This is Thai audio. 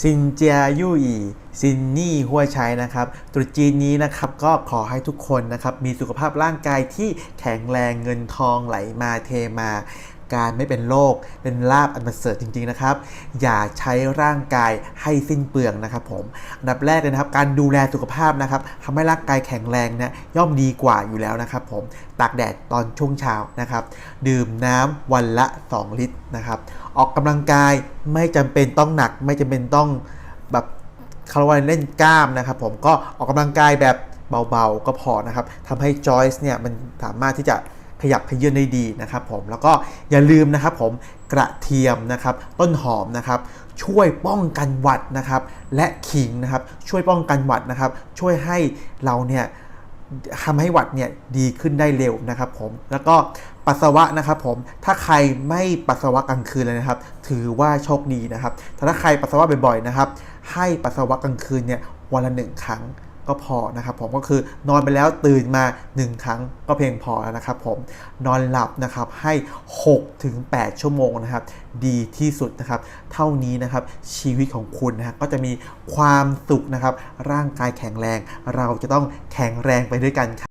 ซินเจียยู่อีซินนี่หัวใช้นะครับตรุษจีนนี้นะครับก็ขอให้ทุกคนนะครับมีสุขภาพร่างกายที่แข็งแรงเงินทองไหลมาเทมา การไม่เป็นโรคเป็นลาบอันประเสริฐจริง ๆ นะครับ อย่าใช้ร่างกายให้สิ้นเปลืองนะครับผมอันดับแรกเลยนะครับ การดูแลสุขภาพนะครับทำให้ร่างกายแข็งแรงเนี่ยย่อมดีกว่าอยู่แล้วนะครับผมตากแดดตอนช่วงเช้านะครับ ดื่มน้ำวันละ 2 ลิตรนะครับ ออกกำลังกายไม่จำเป็นต้องหนัก ไม่จำเป็นต้องแบบคารวันเล่นกล้ามนะครับ ผมก็ออกกำลังกายแบบเบาๆก็พอนะครับทำให้จอยส์เนี่ยมันสามารถที่จะ ขยับขยื่นได้ดีนะครับผมแล้วก็อย่าลืมนะครับผมกระเทียมนะครับต้นหอมนะครับช่วยป้องกันหวัดนะครับและขิงนะครับช่วยป้องกันหวัดนะครับ ช่วยให้เราเนี่ยทำให้หวัดเนี่ยดีขึ้นได้เร็วนะครับผมแล้วก็ปัสสาวะนะครับผมถ้าใครไม่ปัสสาวะกลางคืนเลยนะครับ ถือว่าโชคดีนะครับแต่ถ้าใครปัสสาวะบ่อยๆนะครับ ให้ปัสสาวะกลางคืนเนี่ยวันละหนึ่งครั้ง ก็พอนะครับผมก็คือนอนไปแล้วตื่นมา 1 ครั้งก็เพียงพอแล้วนะครับผมนอนหลับนะครับให้6ถึง8ชั่วโมงนะครับดีที่สุดนะครับเท่านี้นะครับชีวิตของคุณนะฮะก็จะมีความสุขนะครับร่างกายแข็งแรง เราจะต้องแข็งแรงไปด้วยกันครับ